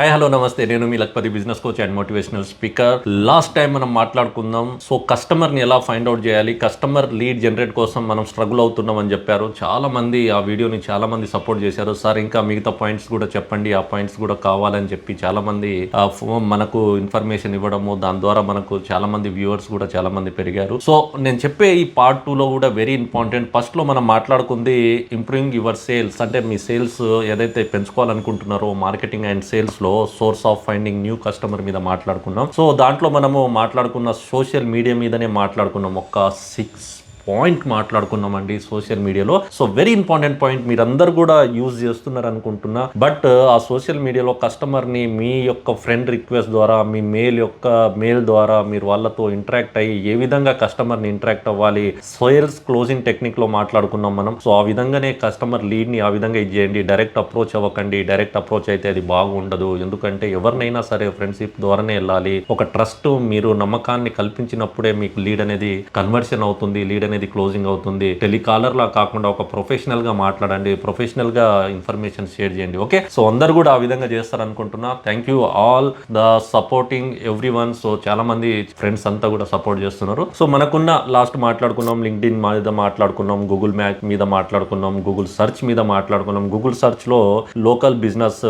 Hi hello నమస్తే. నేను మీ lakhpati business coach and motivational speaker last time మనం మాట్లాడుకుందాం. సో కస్టమర్ని ఎలా ఫైండ్ అవుట్ చేయాలి? కస్టమర్ లీడ్ జనరేట్ కోసం మనం స్ట్రగుల్ అవుతున్నాం అని చెప్పారు. చాలా మంది ఆ వీడియోని చాలా మంది సపోర్ట్ చేశారు. సార్ ఇంకా మిగతా పాయింట్స్ కూడా చెప్పండి. ఆ పాయింట్స్ కూడా కావాలని చెప్పి చాలా మంది ఆ, మనకు ఇన్ఫర్మేషన్ ఇవ్వడము దాని ద్వారా మనకు చాలా మంది వ్యూవర్స్ కూడా చాలా మంది పెరిగారు. సో నేను చెప్పే ఈ పార్ట్ టూలో కూడా వెరీ ఇంపార్టెంట్ ఫస్ట్లో మనం మాట్లాడుకుంది ఇంప్రూవింగ్ యువర్ సేల్స్ అంటే మీ సేల్స్ ఏదైతే పెంచుకోవాలనుకుంటున్నారో మార్కెటింగ్ అండ్ సేల్స్లో ఎపిసోడ్లో source of finding new customer మీద మాట్లాడుకున్నాం. సో దాంట్లో మనము మాట్లాడుకున్న సోషల్ మీడియా మీదనే మాట్లాడుకున్నాం. ఒక సిక్స్ పాయింట్ మాట్లాడుకున్నామండి సోషల్ మీడియాలో. సో వెరీ ఇంపార్టెంట్ పాయింట్ మీరందరూ కూడా యూజ్ చేస్తున్నారు అనుకుంటున్నా బట్ ఆ సోషల్ మీడియాలో కస్టమర్ని మీ యొక్క ఫ్రెండ్ రిక్వెస్ట్ ద్వారా మీ మెయిల్ యొక్క మెయిల్ ద్వారా మీరు వాళ్ళతో ఇంటరాక్ట్ అయ్యి ఏ విధంగా కస్టమర్ని ఇంటరాక్ట్ అవ్వాలి సేల్స్ క్లోజింగ్ టెక్నిక్లో మాట్లాడుకున్నాం మనం. సో ఆ విధంగానే కస్టమర్ లీడ్ని ఆ విధంగా ఇది చేయండి. డైరెక్ట్ అప్రోచ్ అవ్వకండి. డైరెక్ట్ అప్రోచ్ అయితే అది బాగుండదు. ఎందుకంటే ఎవరినైనా సరే ఫ్రెండ్షిప్ ద్వారానే వెళ్ళాలి. ఒక ట్రస్ట్ మీరు నమ్మకాన్ని కల్పించినప్పుడే మీకు లీడ్ అనేది కన్వర్షన్ అవుతుంది. లీడ్ అనేది క్లోజింగ్ అవుతుంది. టెలికాలర్ లా కాకుండా ఒక ప్రొఫెషనల్గా మాట్లాడండి. ప్రొఫెషనల్గా ఇన్ఫర్మేషన్ షేర్ చేయండి. ఓకే సో అందరు కూడా ఆ విధంగా చేస్తారనుకుంటున్నా. Thank you all the supporting everyone so చాలా మంది ఫ్రెండ్స్ అంతా కూడా సపోర్ట్ చేస్తున్నారు. సో మనకున్న లాస్ట్ మాట్లాడుకున్నాం. లింక్డ్ ఇన్ మీద మాట్లాడుకున్నాం. గూగుల్ మ్యాప్ మీద మాట్లాడుకున్నాం. గూగుల్ సెర్చ్ మీద మాట్లాడుకున్నాం. గూగుల్ సెర్చ్లో లోకల్ బిజినెస్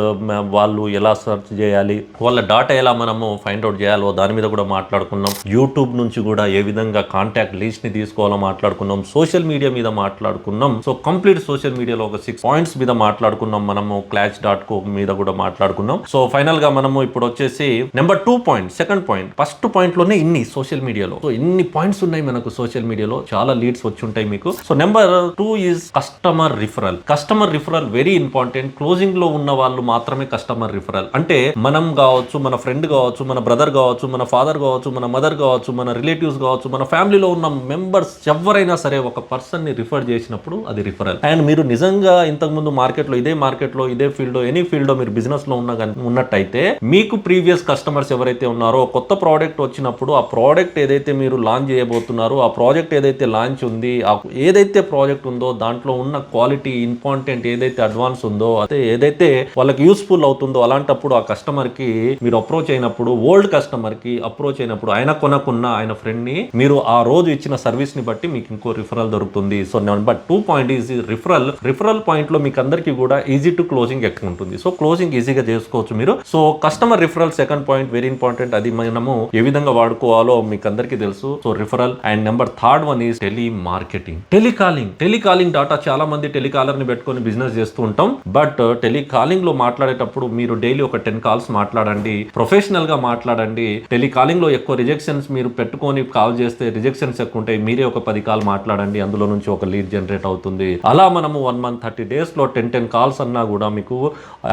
వాళ్ళు ఎలా సెర్చ్ చేయాలి? వాళ్ళ డాటా ఎలా మనము ఫైండ్ అవుట్ చేయాలో దాని మీద కూడా మాట్లాడుకున్నాం. యూట్యూబ్ నుంచి కూడా ఏ విధంగా కాంటాక్ట్ లీస్ట్ని తీసుకోవాలో మాట్లాడుకున్నాం సోషల్ మీడియా మీద మాట్లాడుకున్నాం. సో కంప్లీట్ సోషల్ మీడియాలో ఒక సిక్స్ పాయింట్స్ మీద మాట్లాడుకున్నాం. మనము క్లాచ్ డాట్ కో మీద కూడా మాట్లాడుకున్నాం. సో ఫైనల్గా మనము ఇప్పుడు వచ్చేసి number two point second point first పాయింట్లోనే ఇన్ని సోషల్ మీడియాలో. సో ఇన్ని పాయింట్స్ ఉన్నాయి మనకు సోషల్ మీడియాలో. చాలా లీడ్స్ వచ్చి ఉంటాయి మీకు. So number two is customer referral customer referral very important క్లోజింగ్లో ఉన్న వాళ్ళు మాత్రమే కస్టమర్ రిఫరల్ అంటే మనం కావచ్చు మన ఫ్రెండ్ కావచ్చు మన బ్రదర్ కావచ్చు మన ఫాదర్ కావచ్చు మన మదర్ కావచ్చు మన రిలేటివ్స్ కావచ్చు మన ఫ్యామిలీలో ఉన్న మెంబర్స్ ఎవరైనా సరే ఒక పర్సన్ని రిఫర్ చేసినప్పుడు అది రిఫరల్. అండ్ మీరు నిజంగా ఇంతకుముందు మార్కెట్లో ఇదే మార్కెట్లో ఇదే ఫీల్డ్లో ఎనీ ఫీల్డ్లో మీరు బిజినెస్లో ఉన్న ఉన్నట్టయితే మీకు ప్రీవియస్ కస్టమర్స్ ఎవరైతే ఉన్నారో కొత్త ప్రోడక్ట్ వచ్చినప్పుడు ఆ ప్రోడక్ట్ ఏదైతే మీరు లాంచ్ చేయబోతున్నారో ఆ ప్రాజెక్ట్ ఏదైతే లాంచ్ ఉంది ఆ ఏదైతే ప్రాజెక్ట్ ఉందో దాంట్లో ఉన్న క్వాలిటీ ఇంపార్టెంట్ ఏదైతే అడ్వాన్స్ ఉందో అదే ఏదైతే వాళ్ళకి యూస్ఫుల్ అవుతుందో అలాంటప్పుడు ఆ కస్టమర్కి మీరు అప్రోచ్ అయినప్పుడు ఓల్డ్ కస్టమర్కి అప్రోచ్ అయినప్పుడు ఆయన కొనకున్న ఆయన ఫ్రెండ్ని మీరు ఆ రోజు ఇచ్చిన సర్వీస్ని బట్టి మీకు ఇంకో రిఫరల్ దొరుకుతుంది. So but two point is referral referral పాయింట్లో మీకు అందరికీ కూడా ఈజీ టు క్లోజింగ్ ఎక్కువ ఉంటుంది? సో క్లోజింగ్ ఈజీగా చేసుకోవచ్చు మీరు. So customer referral second point very important అది మనము ఏ విధంగా వాడుకోవాలో మీకు అందరికీ తెలుసు. So referral and number third one is telemarketing telecalling telecalling data చాలా మంది టెలికాలర్ని పెట్టుకొని బిజినెస్ చేస్తూ ఉంటాం. బట్ టెలికాలింగ్ uh, లో మాట్లాడేటప్పుడు మీరు డైలీ ఒక టెన్ కాల్స్ మాట్లాడండి. ప్రొఫెషనల్గా మాట్లాడండి. టెలికాలింగ్లో ఎక్కువ రిజెక్షన్స్ మీరు పెట్టుకొని కాల్ చేస్తే రిజెక్షన్స్ ఎక్కువ ఉంటాయి. మీరే ఒక పది కాల్ మాట్లాడండి అందులో నుంచి ఒక లీడ్ జనరేట్ అవుతుంది. అలా మనము వన్ మంత్ థర్టీ డేస్లో టెన్ టెన్ కాల్స్ అన్నా కూడా మీకు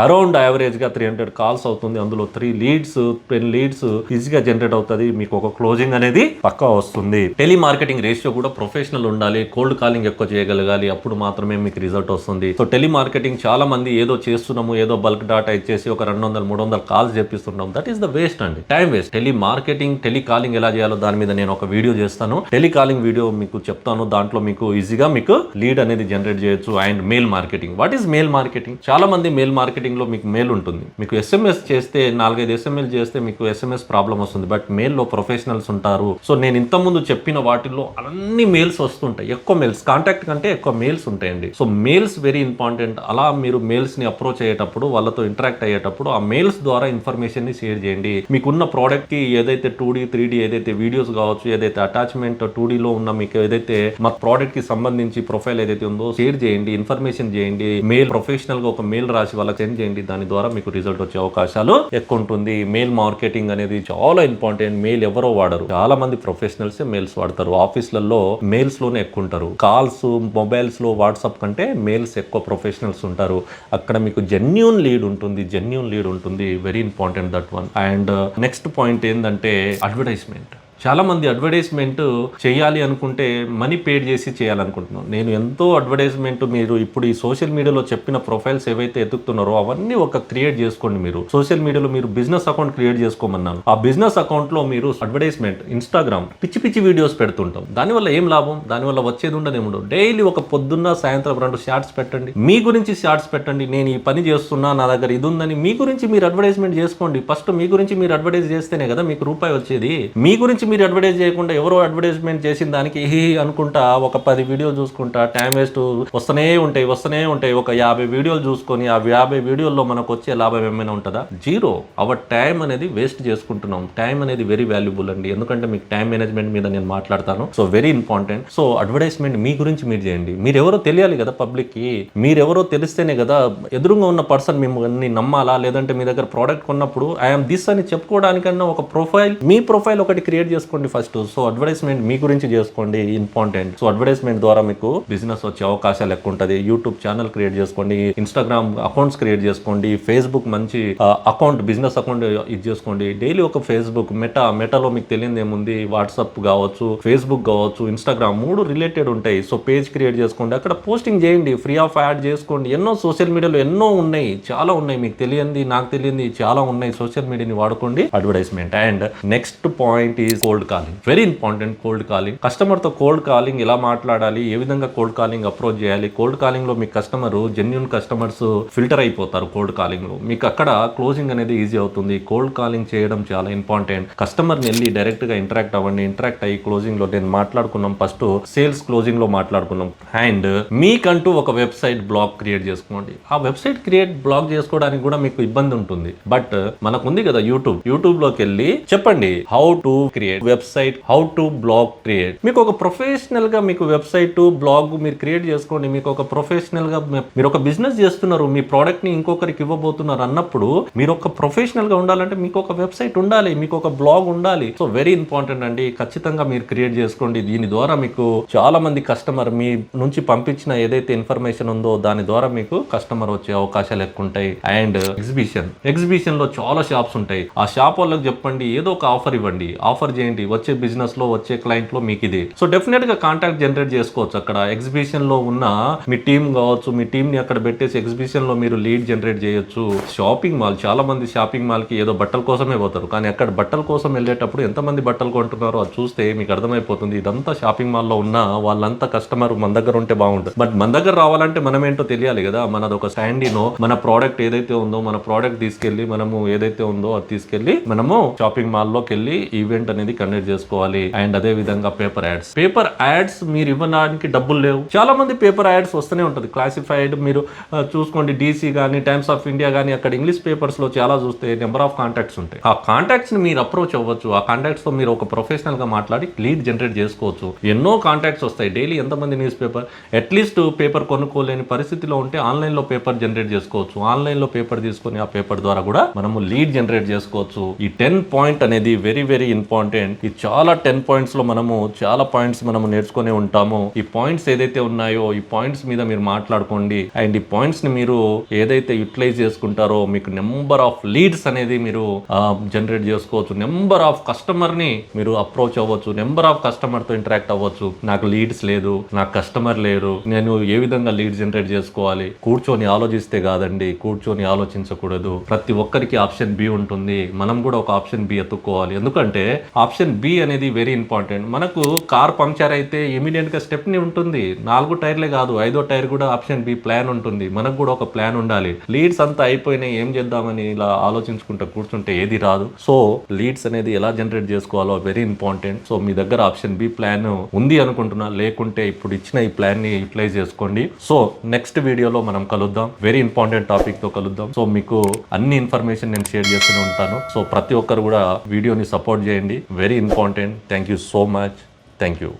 అరౌండ్ యావరేజ్గా త్రీ హండ్రెడ్ కాల్స్ అవుతుంది. అందులో త్రీ లీడ్స్ టెన్ లీడ్స్ ఈజీగా జనరేట్ అవుతుంది. మీకు ఒక క్లోజింగ్ అనేది పక్కా వస్తుంది. టెలి మార్కెటింగ్ రేషియో కూడా ప్రొఫెషనల్ ఉండాలి. కోల్డ్ కాలింగ్ ఎక్కువ చేయగలగాలి. అప్పుడు మాత్రమే మీకు రిజల్ట్ వస్తుంది. సో టెలి మార్కెటింగ్ చాలా మంది ఏదో చేస్తున్నాము ఏదో బల్క్ డాటా ఇచ్చేసి ఒక రెండు వందల మూడు వందల కాల్స్ చెప్పిస్తున్నాం దట్ ఈస్ ద వేస్ట్ అండి. Time waste telemarketing telecalling ఎలా చేయాలో దాని మీద నేను ఒక వీడియో చేస్తాను. టెలి కాలింగ్ వీడియో మీకు మీకు చెప్తాను. దాంట్లో మీకు ఈజీగా మీకు లీడ్ అనేది జనరేట్ చేయొచ్చు and mail marketing what is mail marketing చాలా మంది మెయిల్ మార్కెటింగ్లో మీకు మెయిల్ ఉంటుంది. మీకు ఎస్ఎంఎస్ చేస్తే నాలుగైదు ఎస్ఎంఎల్ చేస్తే మీకు ఎస్ఎంఎస్ ప్రాబ్లం వస్తుంది. బట్ మెయిల్లో ప్రొఫెషనల్స్ ఉంటారు. సో నేను ఇంత ముందు చెప్పిన వాటిల్లో అన్ని మెయిల్స్ వస్తుంటాయి. ఎక్కువ మెయిల్స్ కాంటాక్ట్ కంటే ఎక్కువ మెయిల్స్ ఉంటాయండి. సో మెయిల్స్ వెరీ ఇంపార్టెంట్ అలా మీరు మెయిల్స్ని అప్రోచ్ అయ్యేటప్పుడు వాళ్ళతో ఇంటరాక్ట్ అయ్యేటప్పుడు ఆ మెయిల్స్ ద్వారా ఇన్ఫర్మేషన్ని షేర్ చేయండి. మీకున్న ప్రోడక్ట్కి ఏదైతే టూ డి త్రీ డీ ఏదైతే వీడియోస్ కావచ్చు ఏదైతే అటాచ్మెంట్ టూ డీలో ఉన్న మీకు ఏదైతే మా ప్రోడక్ట్కి సంబంధించి ప్రొఫైల్ ఏదైతే ఉందో షేర్ చేయండి ఇన్ఫర్మేషన్ చేయండి మెయిల్ ప్రొఫెషనల్గా ఒక మెయిల్ రాసి వాళ్ళకి సెండ్ చేయండి. దాని ద్వారా మీకు రిజల్ట్ వచ్చే అవకాశాలు ఎక్కువ ఉంటుంది. మెయిల్ మార్కెటింగ్ అనేది చాలా ఇంపార్టెంట్ మెయిల్ ఎవరో వాడరు. చాలా మంది ప్రొఫెషనల్స్ మెయిల్స్ వాడతారు. ఆఫీస్లలో మెయిల్స్లోనే ఎక్కువ ఉంటారు. కాల్స్ మొబైల్స్లో వాట్సాప్ కంటే మెయిల్స్ ఎక్కువ ప్రొఫెషనల్స్ ఉంటారు. అక్కడ మీకు జెన్యున్ లీడ్ ఉంటుంది. జెన్యున్ లీడ్ ఉంటుంది. Very important that one and next point ఏంటంటే అడ్వర్టైజ్మెంట్ చాలామంది అడ్వర్టైజ్మెంట్ చేయాలి అనుకుంటే మనీ పేడ్ చేసి చేయాలనుకుంటున్నాను నేను ఎంతో అడ్వర్టైజ్మెంట్ మీరు ఇప్పుడు ఈ సోషల్ మీడియాలో చెప్పిన ప్రొఫైల్స్ ఏవైతే ఎత్తుకుతున్నారో అవన్నీ ఒక క్రియేట్ చేసుకోండి మీరు. సోషల్ మీడియాలో మీరు బిజినెస్ అకౌంట్ క్రియేట్ చేసుకోమన్నాను. ఆ బిజినెస్ అకౌంట్లో మీరు అడ్వర్టైజ్మెంట్ ఇన్స్టాగ్రామ్ పిచ్చి పిచ్చి వీడియోస్ పెడుతుంటాం. దానివల్ల ఏం లాభం? దానివల్ల వచ్చేది ఉండదు ఏముండదు. డైలీ ఒక పొద్దున్న సాయంత్రం రెండు షార్ట్స్ పెట్టండి. మీ గురించి షార్ట్స్ పెట్టండి. నేను ఈ పని చేస్తున్నా నా దగ్గర ఇది ఉందని మీ గురించి మీరు అడ్వర్టైజ్మెంట్ చేసుకోండి. ఫస్ట్ మీ గురించి మీరు అడ్వర్టైజ్ చేస్తేనే కదా మీకు రూపాయి వచ్చేది. మీ గురించి మీరు అడ్వర్టైజ్ చేయకుండా ఎవరో అడ్వర్టైజ్మెంట్ చేసిన దానికి హీ అనుకుంటా ఒక పది వీడియోలు చూసుకుంటా టైం వేస్ట్ వస్తూనే ఉంటాయి వస్తూనే ఉంటాయి. ఒక యాభై వీడియోలు చూసుకొని ఆ యాభై వీడియోల్లో మనకు వచ్చే లాభం ఏమైనా ఉంటుందా? జీరో అవర్ టైం అనేది వేస్ట్ చేసుకుంటున్నాం. టైం అనేది వెరీ వాల్యుబుల్ అండి. ఎందుకంటే మీకు టైం మేనేజ్మెంట్ మీద నేను మాట్లాడతాను. So very important so advertisement మీ గురించి మీరు చేయండి. మీరు ఎవరో తెలియాలి కదా పబ్లిక్కి మీరెవరో తెలిస్తేనే కదా ఎదురుగా ఉన్న పర్సన్ మిమ్మల్ని నమ్మాలా? లేదంటే మీ దగ్గర ప్రోడక్ట్ కొన్నప్పుడు ఐఎమ్ దిస్ అని చెప్పుకోవడానికన్నా ఒక ప్రొఫైల్ మీ ప్రొఫైల్ ఒకటి క్రియేట్ చేసుకోండి ఫస్ట్ సో అడ్వర్టైజ్మెంట్ మీ గురించి చేసుకోండి ఇంపార్టెంట్ సో అడ్వర్టైజ్మెంట్ ద్వారా మీకు బిజినెస్ వచ్చే అవకాశాలు ఎక్కువ ఉంటుంది. యూట్యూబ్ ఛానల్ క్రియేట్ చేసుకోండి ఇన్స్టాగ్రామ్ అకౌంట్స్ క్రియేట్ చేసుకోండి ఫేస్బుక్ మంచి అకౌంట్ బిజినెస్ అకౌంట్ ఇది చేసుకోండి. డైలీ ఒక ఫేస్బుక్ మెటా మెటాలో మీకు తెలియదు ఏముంది? వాట్సాప్ కావచ్చు ఫేస్బుక్ కావచ్చు ఇన్స్టాగ్రామ్ మూడు రిలేటెడ్ ఉంటాయి. సో పేజ్ క్రియేట్ చేసుకోండి. అక్కడ పోస్టింగ్ చేయండి ఫ్రీ ఆఫ్ యాడ్ చేసుకోండి. ఎన్నో సోషల్ మీడియాలో ఎన్నో ఉన్నాయి. చాలా ఉన్నాయి. మీకు తెలియంది నాకు తెలియంది చాలా ఉన్నాయి. సోషల్ మీడియాని వాడుకోండి advertisement and next point is cold calling very important cold calling కస్టమర్తో కోల్డ్ కాలింగ్ ఎలా మాట్లాడాలి? ఏ విధంగా కోల్డ్ కాలింగ్ అప్రోచ్ చేయాలి? కోల్డ్ కాలింగ్లో మీ కస్టమర్ జెన్యున్ కస్టమర్స్ ఫిల్టర్ అయిపోతారు కోల్డ్ కాలింగ్లో. మీకు అక్కడ క్లోజింగ్ అనేది ఈజీ అవుతుంది. కోల్డ్ కాలింగ్ చేయడం చాలా ఇంపార్టెంట్ కస్టమర్ వెళ్ళి డైరెక్ట్గా ఇంటరాక్ట్ అవ్వండి. ఇంటరాక్ట్ అయ్యి క్లోజింగ్లో నేను మాట్లాడుకున్నాం. ఫస్ట్ సేల్స్ క్లోజింగ్లో మాట్లాడుకున్నాం. అండ్ మీకంటూ ఒక వెబ్సైట్ బ్లాగ్ క్రియేట్ చేసుకోండి. ఆ వెబ్సైట్ క్రియేట్ బ్లాగ్ చేసుకోవడానికి కూడా మీకు ఇబ్బంది ఉంటుంది. బట్ మనకు ఉంది కదా యూట్యూబ్ యూట్యూబ్లోకి వెళ్ళి చెప్పండి how to create website how to blog create మీకు ఒక ప్రొఫెషనల్గా మీకు వెబ్సైట్ బ్లాగ్ మీరు క్రియేట్ చేసుకోండి. మీకు ఒక ప్రొఫెషనల్గా మీరు ఒక బిజినెస్ చేస్తున్నారు మీ ప్రోడక్ట్ని ఇంకొకరికి ఇవ్వబోతున్నారు అన్నప్పుడు మీరు ఒక ప్రొఫెషనల్గా ఉండాలంటే మీకు ఒక వెబ్సైట్ ఉండాలి మీకు ఒక బ్లాగ్ ఉండాలి. సో వెరీ ఇంపార్టెంట్ అండి. ఖచ్చితంగా మీరు క్రియేట్ చేసుకోండి. దీని ద్వారా మీకు చాలా మంది కస్టమర్ మీ నుంచి పంపించిన ఏదైతే ఇన్ఫర్మేషన్ ఉందో దాని ద్వారా మీకు కస్టమర్ వచ్చే అవకాశాలు ఎక్కువ ఉంటాయి. అండ్ ఎగ్జిబిషన్ ఎగ్జిబిషన్లో చాలా షాప్స్ ఉంటాయి. ఆ షాప్ వాళ్ళకి చెప్పండి ఏదో ఒక ఆఫర్ ఇవ్వండి. ఆఫర్ చేయండి. వచ్చే బిజినెస్లో వచ్చే క్లయింట్లో మీకు ఇది. సో డెఫినెట్గా కాంటాక్ట్ జనరేట్ చేసుకోవచ్చు అక్కడ. ఎగ్జిబిషన్లో ఉన్న మీ టీం కావచ్చు మీ టీం ని అక్కడ పెట్టేసి ఎగ్జిబిషన్లో మీరు లీడ్ జనరేట్ చేయొచ్చు. షాపింగ్ మాల్ చాలా మంది షాపింగ్ మాల్కి ఏదో బట్టల కోసమే పోతారు. కానీ అక్కడ బట్టల కోసం వెళ్ళేటప్పుడు ఎంతమంది బట్టలు కొంటున్నారో అది చూస్తే మీకు అర్థమైపోతుంది. ఇదంతా షాపింగ్ మాల్లో ఉన్న వాళ్ళంతా కస్టమర్ మన దగ్గర ఉంటే బాగుంటుంది. బట్ మన దగ్గర రావాలంటే మనం ఏంటో తెలియాలి కదా. మనది ఒక స్టాండీనో మన ప్రోడక్ట్ ఏదైతే ఉందో మన ప్రోడక్ట్ తీసుకెళ్ళి మనము ఏదైతే ఉందో అది తీసుకెళ్ళి మనము షాపింగ్ మాల్లోకి వెళ్ళి ఈవెంట్ అనేది కండక్ట్ చేసుకోవాలి. అండ్ అదే విధంగా పేపర్ యాడ్స్ పేపర్ యాడ్స్ మీరు ఇవ్వడానికి డబ్బులు లేవు. చాలా మంది పేపర్ యాడ్స్ వస్తూనే ఉంటుంది. క్లాసిఫైడ్ మీరు చూసుకోండి డీసీ కానీ టైమ్స్ ఆఫ్ ఇండియా కానీ అక్కడ ఇంగ్లీష్ పేపర్స్లో చాలా చూస్తే నెంబర్ ఆఫ్ కాంటాక్ట్స్ ఉంటాయి. ఆ కాంటాక్ట్స్ని మీరు అప్రోచ్ అవ్వచ్చు. ఆ కాంటాక్ట్స్తో మీరు ఒక ప్రొఫెషనల్గా మాట్లాడి లీడ్ జనరేట్ చేసుకోవచ్చు. ఎన్నో కాంటాక్ట్స్ వస్తాయి. డైలీ ఎంతమంది news paper at least paper కొనుక్కోలేని పరిస్థితిలో ఉంటే ఆన్లైన్లో పేపర్ జనరేట్ చేసుకోవచ్చు. ఆన్లైన్లో పేపర్ తీసుకొని ఆ పేపర్ ద్వారా కూడా మనము లీడ్ జనరేట్ చేసుకోవచ్చు. ఈ టెన్ పాయింట్ అనేది వెరీ వెరీ ఇంపార్టెంట్ ఈ చాలా టెన్ పాయింట్స్లో మనము చాలా పాయింట్స్ మనము నేర్చుకునే ఉంటాము. ఈ పాయింట్స్ ఏదైతే ఉన్నాయో ఈ పాయింట్స్ మీద మీరు మాట్లాడుకోండి. అండ్ ఈ పాయింట్స్ని మీరు ఏదైతే యూటిలైజ్ చేసుకుంటారో మీకు నెంబర్ ఆఫ్ లీడ్స్ అనేది మీరు జనరేట్ చేసుకోవచ్చు. నెంబర్ ఆఫ్ కస్టమర్ని మీరు అప్రోచ్ అవ్వచ్చు. నెంబర్ ఆఫ్ కస్టమర్తో ఇంటరాక్ట్ అవ్వచ్చు. నాకు లీడ్స్ లేదు నాకు కస్టమర్ లేరు. నేను ఏ విధంగా లీడ్ జనరేట్ చేసుకోవాలి? కూర్చొని ఆలోచిస్తే కాదండి. కూర్చొని ఆలోచించకూడదు. ప్రతి ఒక్కరికి ఆప్షన్ బి ఉంటుంది. మనం కూడా ఒక ఆప్షన్ బి ఎత్తుక్కోవాలి. ఎందుకంటే ఆప్షన్ బి అనేది వెరీ ఇంపార్టెంట్ మనకు కార్ పంక్చర్ అయితే ఇమీడియట్గా స్టెప్ని ఉంటుంది. నాలుగు టైర్లే కాదు ఐదో టైర్ కూడా ఆప్షన్ బి ప్లాన్ ఉంటుంది. మనకు కూడా ఒక ప్లాన్ ఉండాలి. లీడ్స్ అంతా అయిపోయినాయి ఏం చేద్దామని ఇలా ఆలోచించుకుంటూ కూర్చుంటే ఏది రాదు. సో లీడ్స్ అనేది ఎలా జనరేట్ చేసుకోవాలో వెరీ ఇంపార్టెంట్ సో మీ దగ్గర ఆప్షన్ బి ప్లాన్ ఉంది అనుకుంటున్నా. లేకుంటే ఇప్పుడు ఇచ్చిన ఈ ప్లాన్ని యూటిలైజ్ చేసుకోండి. సో నెక్స్ట్ వీడియోలో మనం కలుద్దాం. వెరీ ఇంపార్టెంట్ టాపిక్తో కలుద్దాం. సో మీకు అన్ని ఇన్ఫర్మేషన్ నేను షేర్ చేస్తూనే ఉంటాను. సో ప్రతి ఒక్కరు కూడా వీడియోని సపోర్ట్ చేయండి. very important. Thank you so much. Thank you.